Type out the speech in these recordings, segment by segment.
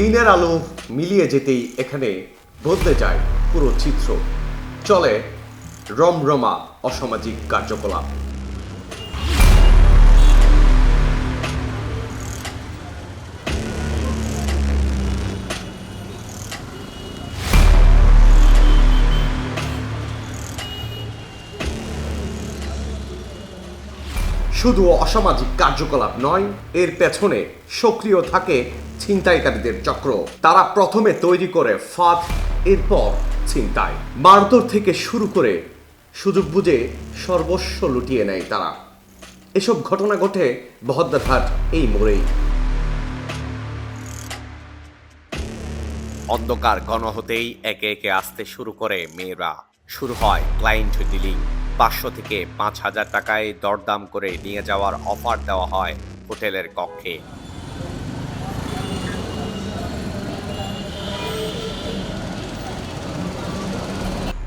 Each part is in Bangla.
দিনের আলো মিলিয়ে যেতেই এখানে বদলে যায় পুরো চিত্র। চলে রমরমা অসামাজিক কার্যকলাপ। শুধু অসামাজিক কার্যকলাপ নয়, এর পেছনে সক্রিয় থাকে ছিনতাইকারীদের চক্র। তারা প্রথমে তৈরি করে ফাঁদ, এরপর ছিনতাই। মারধর থেকে শুরু করে সুযোগ বুঝে সর্বস্ব লুটিয়ে নেয় তারা। এসব ঘটনা ঘটে বহদ্দারহাট এই মোড়েই। অন্ধকার ঘন হতেই একে একে আসতে শুরু করে মেয়েরা। শুরু হয় ক্লায়েন্ট ডিলিং। পাঁচশো থেকে পাঁচ হাজার টাকায় দরদাম করে নিয়ে যাওয়ার অফার দেওয়া হয় হোটেলের কক্ষে।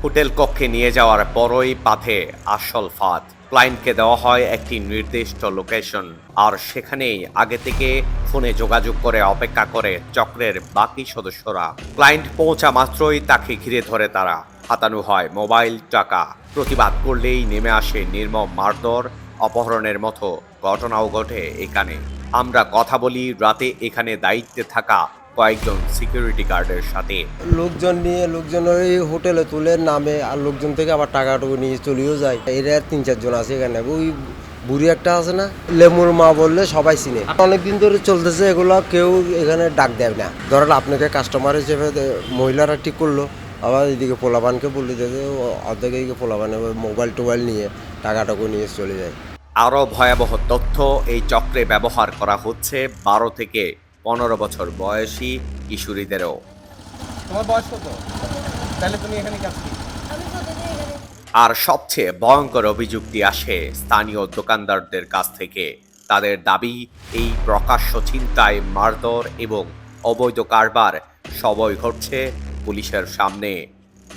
হোটেল কক্ষে নিয়ে যাওয়ার পরই পাথে আসল ফাঁদ। ক্লায়েন্টকে দেওয়া হয় একটি নির্দিষ্ট লোকেশন, আর সেখানেই আগে থেকে ফোনে যোগাযোগ করে অপেক্ষা করে চক্রের বাকি সদস্যরা। ক্লায়েন্ট পৌঁছা মাত্রই তাকে ঘিরে ধরে তারা। হাতানো হয় মোবাইল টাকা। প্রতিবাদ করলেই নেমে আসে নির্মম মারধর, অপহরণের মতো। ঘটনাও ঘটে এখানে। আমরা কথা বলি রাতে এখানে দায়িত্বে থাকা কয়েকজন সিকিউরিটি গার্ডের সাথে। লোকজন নিয়ে, লোকজন ওই হোটেলে তুলে নামে আর লোকজন থেকে আবার টাকাটুকু নিয়ে চলেও যায়। এরা তিন, চারজন আছে এখানে। ওই বুড়ি একটা আছে না, লেমুর মা বললে সবাই চিনে। অনেকদিন ধরে চলতেছে এগুলো, কেউ এখানে ডাক দেয় না। ধরেন আপনাকে কাস্টমার হিসেবে মহিলারা ঠিক করল। আবার এদিকে পোলাবানকে বললে যে অর্ধেক এদিকে পোলাবানে মোবাইল টোবাইল নিয়ে টাকাটুকু নিয়ে চলে যায়। আরও ভয়াবহ তথ্য এই চক্রে ব্যবহার করা হচ্ছে বারো থেকে পনেরো বছর বয়সী কিশোরীদেরও। তোমার বয়স কত? তাহলে তুমি এখানে কাজ আর সবচেয়ে ভয়ঙ্কর অভিযুক্তি আসে স্থানীয় দোকানদারদের কাছ থেকে। তাদের দাবি এই প্রকাশ্য চিন্তায় মারধর এবং অবৈধ কারবার সবই ঘটছে পুলিশের সামনে।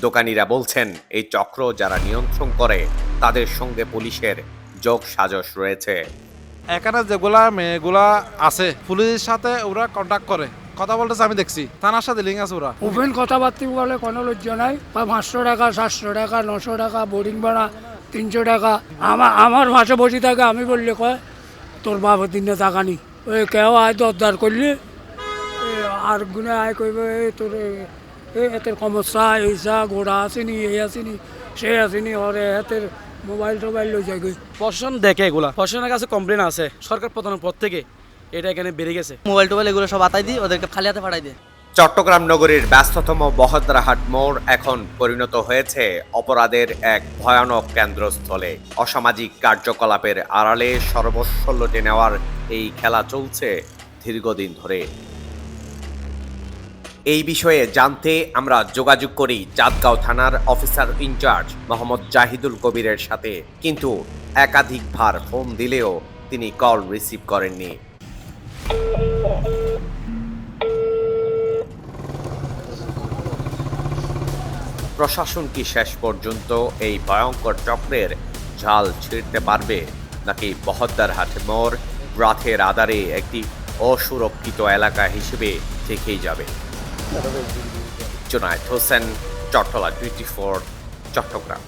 দোকানিরা বলছেন এই চক্র যারা নিয়ন্ত্রণ করে তাদের সঙ্গে পুলিশের যোগ সাজস রয়েছে। এখানে যেগুলা মেয়েগুলা আছে পুলিশের সাথে ওরা কন্ট্যাক্ট করে। কথা বলতেছে আমি দেখছি। থানার সাথে লিঙ্ক আছে ওরা। ওপেন কথাবার্তা বলে কোনো লজ্জা নাই। বা পাঁচশো টাকা সাতশো টাকা নশো টাকা বোর্ডিং ভাড়া তিনশো টাকা। আমার আমার মাসে বসে থাকে আমি বললে কয় তোর বাবা দিনে টাকা নি ওই কেউ আয় দরদার করলে আর গুনে আয় কইবে এই তোর এতের সমস্যা এইসা গোড়া আসেনি এই আসেনি সে আসেনি ওরে হাতের মোবাইল টোবাইল লই যায় প্রশাসন দেখে এগুলা। প্রশাসনের কাছে কমপ্লেন আছে সরকার প্রধানের পর থেকে। এটা এখানে বেড়ে গেছে। মোবাইল টোবাইল এগুলো সব আতাই দিই ওদেরকে খালি হাতে পাঠাই দিই চট্টগ্রাম নগরীর ব্যস্ততম বহদ্রাহাট মোড় এখন পরিণত হয়েছে অপরাধের এক ভয়ানক কেন্দ্রস্থলে। অসামাজিক কার্যকলাপের আড়ালে সর্বস্ব লুটে নেওয়ার এই খেলা চলছে দীর্ঘদিন ধরে। এই বিষয়ে জানতে আমরা যোগাযোগ করি চাঁদগাঁও থানার অফিসার ইনচার্জ মোহাম্মদ জাহিদুল কবিরের সাথে। কিন্তু একাধিকবার ফোন দিলেও তিনি কল রিসিভ করেননি। প্রশাসন কি শেষ পর্যন্ত এই ভয়ঙ্কর চক্রের ঝাল ছিঁড়তে পারবে? নাকি বহদ্দারহাট মোড় রাতের আধারে একটি অসুরক্ষিত এলাকা হিসেবে থেকেই যাবে? Junayed Hossain Chattala twenty four Chattogram